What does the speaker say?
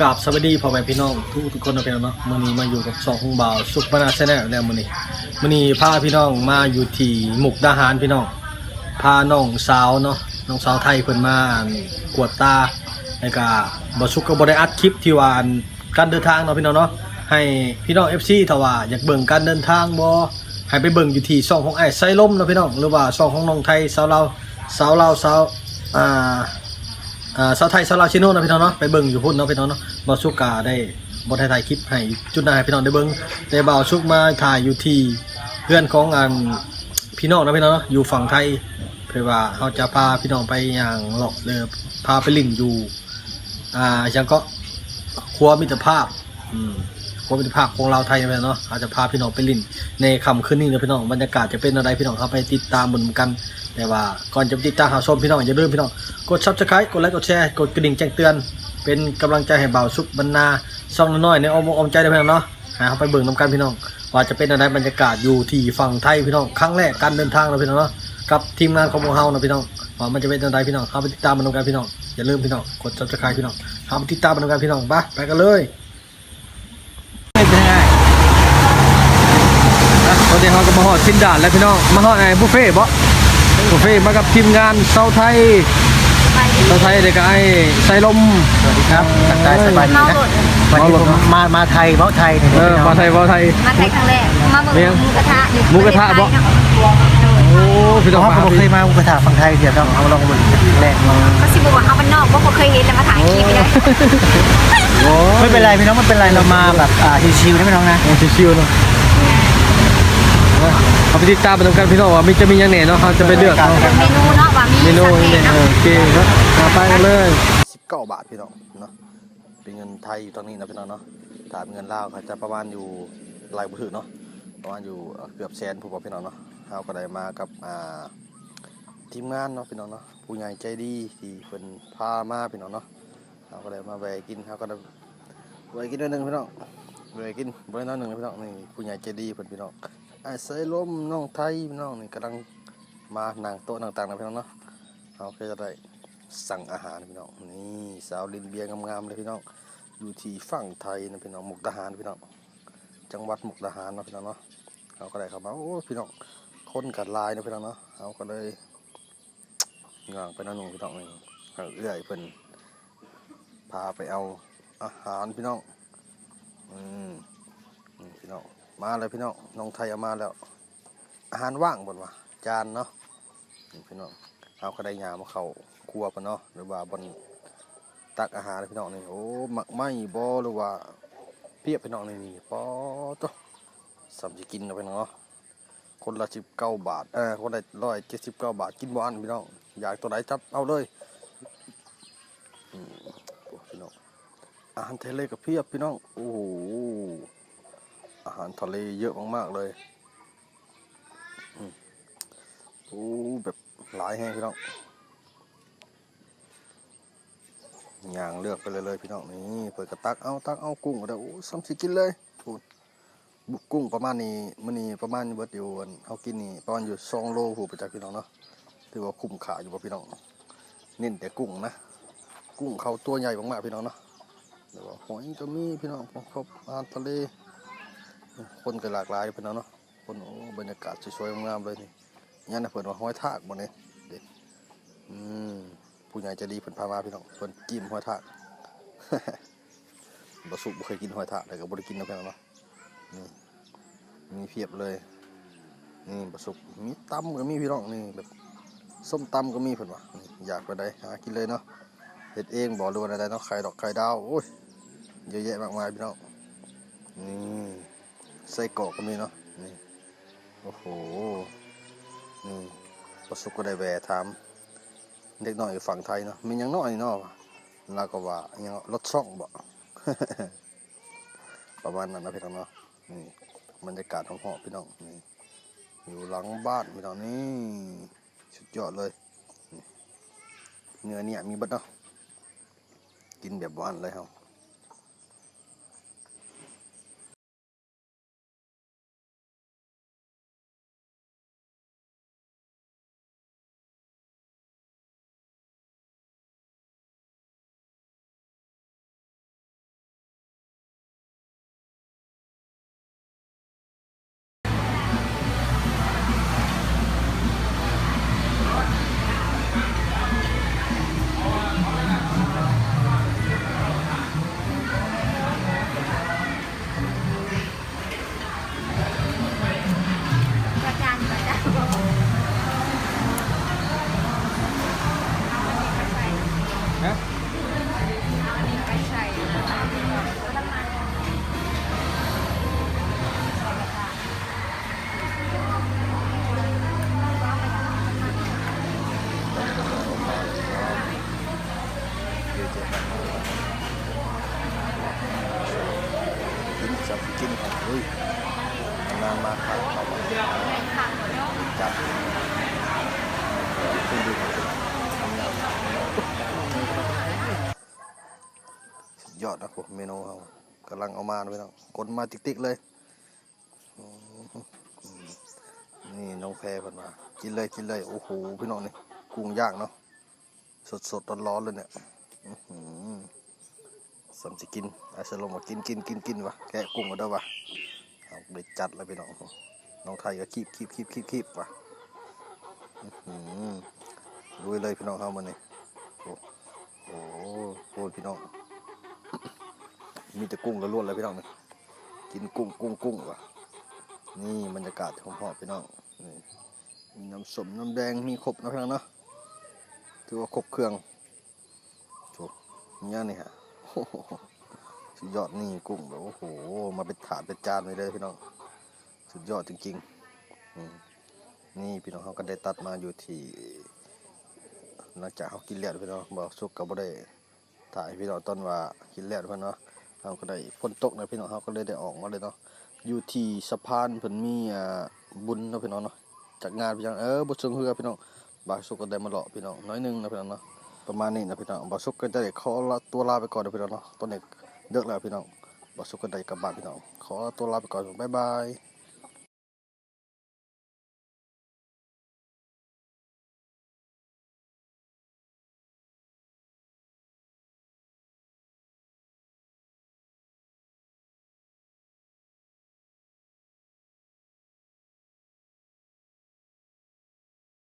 กราบสวัสดีพ่อแม่พี่น้องทุกทุกคนนะพี่น้องเนาะมื้อนี้มาอยู่กับสองของบ่าวสุขบรรณาชนแนลแล้วมื้อนี้มื้อนี้พาพี่น้องมาอยู่ที่หมุกดาหารพี่น้องพาน้องสาวเนาะน้องสาวไทยเพิ่นมากวดตาแล้วก็บ่สุขก็บ่ได้อัดคลิปที่วันการเดินทางเนาะพี่น้องเนาะให้พี่น้อง FC ถ้าว่าอยากเบิ่งการเดินทางบ่ให้ไปเบิ่งอยู่ที่ช่องของไอ้ไซล้มเนาะพี่น้องหรือว่าช่องของน้องไทยสาวลาสาวลาสาวอ่า อ่าสาวไทยสาวลาวชิโน่นะพี่น้องเนาะไปเบิ่งอยู่พุ่นเนาะพี่น้องเนาะบอสุกาได้บอไทยถ่ายคลิปให้จุดหน้าให้พี่น้องได้เบิ่งแต่บ่าวสุกมาถ่ายอยู่ที่เพื่อนของอันพี่น้องนะพี่น้องเนาะอยู่ฝั่งไทยเพื่อว่าเขาจะพาพี่น้องไปอย่างหลอกเลยพาไปลิ่นอยู่อ่ายังก็ครัวมิตรภาพอืมครัวมิตรภาพของเราไทยนะพี่น้องเนาะอาจจะพาพี่น้องไปลิ่นในค่ำคืนนี้นะพี่น้องบรรยากาศจะเป็นอะไรพี่น้องเข้าไปติดตามบนกัน แต่ว่าก่อนจะติดตามหาชมพี่น้องอย่าลืมพี่น้องกด subscribe กดไลค์กดแชร์กดกระดิ่งแจ้งเตือน เป็นกำลังใจให้เบาวสุขบรรณาช่องน้อยในอมอกอมใจได้พี่น้องเนาะหาเขาไปเบิ่งน้ำกันพี่น้อง ว่าจะเป็นอะไรบรรยากาศอยู่ที่ฝั่งไทยพี่น้องครั้งแรกการเดินทางนะพี่น้องเนาะกับทีมงานของพวกเฮานะพี่น้องว่ามันจะเป็นอะไรพี่น้องเข้าไปติดตามมันกันพี่น้องอย่าลืมพี่น้องกด subscribe พี่น้องเข้าไปติดตามมันกันพี่น้องไปไปกันเลยเป็นไงตอนนี้เราก็มาฮอดสิ้นด่านแล้วพี่น้องมาฮอดไอ้บุฟเฟ่บ่ บุฟเฟ่ต์มากับทีมงานเซาไทยเซาไทยเด็กไอ้ไซลมสวัสดีครับทักทายสบายดีนะวันนี้ผมมามาไทยเมาไทยเนี่ยเออมาไทยมาไทยมาไทยครั้งแรกมาเบิ่งหมูกระทะอยู่หมูกระทะบ่โอ้พี่ต้องราะมาเคยมาอุปถัมภ์ฝั่งไทยเดี๋ยวต้องเอาลองดูแรกเขาสิบอกว่าเขาบ้านนอกบ่เคยเห็นแล้วมาถ่ายคลิปเลยไม่เป็นไรพี่น้องไม่เป็นไรเรามาแบบอ่าชิวๆนะพี่น้องนะชิวๆเนาะ เอาไปติดตามไปตรงกันพี่น้องว่ามีจะมีอย่างไหนเนาะเขาจะไปเลือกเนาะเมนูเนาะว่ามีเมนูสักนี่เนาะโอเคครับมาไปกันเลย19บาทพี่น้องเนาะเป็นเงินไทยอยู่ตรงนี้นะพี่น้องเนาะถ้าเป็นเงินลาวเขาจะประมาณอยู่หลายบ่ถึงเนาะประมาณอยู่เกือบแสนผู้บอกพี่น้องเนาะเฮาก็ได้มากับอ่าทีมงานเนาะพี่น้องเนาะผู้ใหญ่ใจดีที่เพิ่นพามาพี่น้องเนาะเราก็ได้มาแวะกินเราก็ได้แวะกินด้วยหนึงพี่น้องแวะกินบ่ได้น้อยหนึงนะพี่น้องนี่ผู้ใหญ่ใจดีเพิ่นพี่น้อง ไอ้ไซลมน้องไทยน้องนี่กำลังมานั่งโต๊ะต่างๆนะพี่น้องเนาะเราก็จะได้สั่งอาหารพี่น้องนี่สาวลินเบียงามๆเลยพี่น้องอยู่ที่ฝั่งไทยนะพี่น้องมุกดาหารพี่น้องจังหวัดมุกดาหารนะพี่น้องเนาะเราก็ได้เข้ามาโอ้พี่น้องคนกัดลายนะพี่น้องเนาะเราก็เลยย่างไปนั่นนู่นพี่น้องนี่เอื้อยเพิ่นพาไปเอาอาหารพี่น้องอืมพี่น้อง มาเลยพี่น้องน้องไทยเอามาแล้ว อาหารว่างบนวะจานเนาะพี่น้องเอาก็ไดยามาเข้าครัวปะเนาะหรือว่าบนตักอาหารพี่น้องนี่โอ้หมักไหมบ่หรือว่าเปียกพี่น้องนี่นี่ปอตัวสำจะกินนะพี่น้องเนาะคนละสิบเก้าบาทเออคนละร้อยเจ็ดสิบเก้าบาทกินบ่อันพี่น้องอยากตัวไหนจับเอาเลยอืมพี่น้องอาหารทะเลกับเพียบพี่น้องโอ้โห อาหารทะเลเยอะมากๆเลยอืมโอ้แบบหลายแห้งพี่น้องอย่างเลือกไปเลยเลยพี่น้องนี่เปิดกระตักเอาตักเอากุ้งก็ได้โอ้ซ้ำสิกินเลยพูดบุกกุ้งประมาณนี้มื้อนี้ประมาณเบิดอยู่อันเฮากินนี่ประมาณอยู่2โลผู้ประจักพี่น้องเนาะถือว่าคุ้มค่าอยู่บ่พี่น้องเน้นแต่กุ้งนะ กุ้งเขาตัวใหญ่มากๆพี่น้องเนาะแต่ว่าหอยก็มีพี่น้องครบอาหารทะเล คนก็หลากหลายพี่น้องเนาะคนโอ้บรรยากาศสวยๆงามเลยนี่ยันน่ะเพิ่นว่าหอยทากบ่นี่เด็อืมผู้ใหญ่จะดีเพิ่นพามาพี่น้องเพิ่นจิ้มหอยทากบ่สุกบ่เคยกินหอยทากแต่ก็บ่ได้กินนะพี่น้องเนาะนี่มีเพียบเลยนี่ประสุกมีตำก็มีพี่น้องนี่แบบส้มตำก็มีเพิ่นวะนี่อยากไปได้หากินเลยเนาะเฮ็ดเองบ่รู้ว่าอะไรเนาะไข่ดอกไข่ดาวโอ้ยเยอะแยะมากมายพี่น้องนี่ ไส้กรอกก็มีเนาะนี่โอ้โหนี่ประสุก็ได้แวะถามเด็กน้อยอยู่ฝั่งไทยเนาะมียังน้อยเนาะแล้วก็ว่ายังรถช่องบ่ประมาณนั้นนะพี่น้องเนาะนี่บรรยากาศของหอพี่น้องนี่อยู่หลังบ้านพี่น้องนี่สุดยอดเลยเนื้อเนี่ยมีบัดเนาะกินแบบหวานเลยเฮา กินจับกินครับเฮ้ยนานมาครับเอามาจับขึ้นดูครับทำงานสุดยอดนะผมเมนูเขากำลังเอามาเลยน้องกดมาติ๊กๆเลย นี่น้องแพรเพิ่นมา กินเลยกินเลย โอ้โห พี่น้องนี่ กุ้งย่างเนาะ สดสดๆร้อนๆเลยเนี่ย สมสิกินไอ้สลงมากินกินกินกินวะแกะกุ้งมาด้วยวะเอาไปจัดเลยพี่น้องน้องไทยก็คีบคีบคีบคีบคีบวะอื้อหือลุยเลยพี่น้องเขามานี่โอ้โหโอ้พี่น้อง มีแต่กุ้งล้วนๆเลยพี่น้องนี่กินกุ้งกุ้งกุ้งวะนี่บรรยากาศของพ่อพี่น้องนี่มีน้ำสมน้ำแดงมีครบนะพี่น้องเนาะถือว่าครบเครื่อง ถูกนี่นี่ฮะสุดยอดนี่กุ้งแบบโอ้โห มาเป็นถาดเป็นจานเลยเลยพี่น้อง สุดยอดจริงๆนี่พี่น้องเขาก็ได้ตัดมาอยู่ที่หลังจากเขากินแล้วพี่น้องบอกสุกกับบ่ได้ถ่ายพี่น้องตอนว่ากินแล้วเพิ่นเนาะเราก็ได้ฝนตกนะพี่น้องเขาก็เลยได้ออกมาเลยเนาะอยู่ที่สะพานเพิ่นมีอ่าบุญเนาะพี่น้องเนาะจากงานพี่น้องเออบ่เชิงเฮือพี่น้องบางสุกก็ได้มาเลาะพี่น้องน้อยหนึงนะพี่น้องเนาะ ประมาณนี้นะพี่น้องบอสุกก็ได้ขอลาตัวลาไปก่อนนะพี่น้องเนาะตอนนี้เลิกแล้วพี่น้องบอสุกก็ได้กลับบ้านพี่น้อง ขอตัวลาไปก่อนบ๊ายบาย